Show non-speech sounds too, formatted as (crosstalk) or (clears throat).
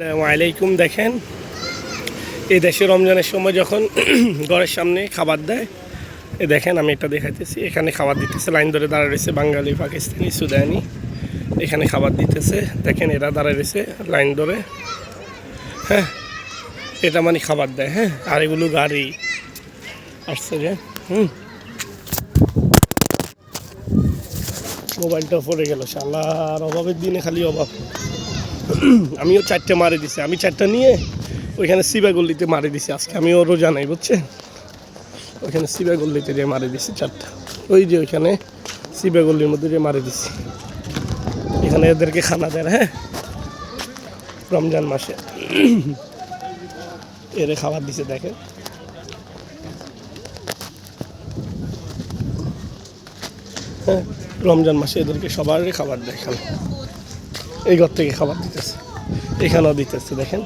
আলাইকুম, দেখেন। এই দেশে রমজানের সময় যখন (clears throat) ঘরের সামনে খাবার দেয়, এ দেখেন আমি এটা দেখাইতেছি। এখানে খাবার দিতেছে, লাইন ধরে দাঁড়ায় রয়েছে বাঙালি, পাকিস্তানি, সুদানি। এখানে খাবার দিতেছে, দেখেন এরা দাঁড়ায় রয়েছে লাইন ধরে। হ্যাঁ এটা মানে খাবার দেয় হ্যাঁ আর এগুলো গাড়ি। আসছে যে, হুম। মোবাইলটা পড়ে গেল, শালার, অভাবের দিনে খালি অভাব। (clears throat) আমিও চারটে মারে দিছি। আমি চারটা নিয়ে ওইখানে সিবা গল্লিতে মারে দিছি আজকে। আমিও রোজা নাই বুঝছেন? ওইখানে সিবা গল্লিতে দিয়ে মারে দিছি চারটা। ওই যে ওইখানে সিবা গল্লির মধ্যে দিয়ে মারে দিছি। এখানে এদেরকে খানা দেয় হ্যাঁ? রমজান মাসে। (clears throat) এরে খাবার দিছে, দেখেন। হ্যাঁ রমজান মাসে এদেরকে সবারই খাবার এখানে। এই ঘর থেকে খাবার দিতেছে। এখানেও দিতেছে দেখেন।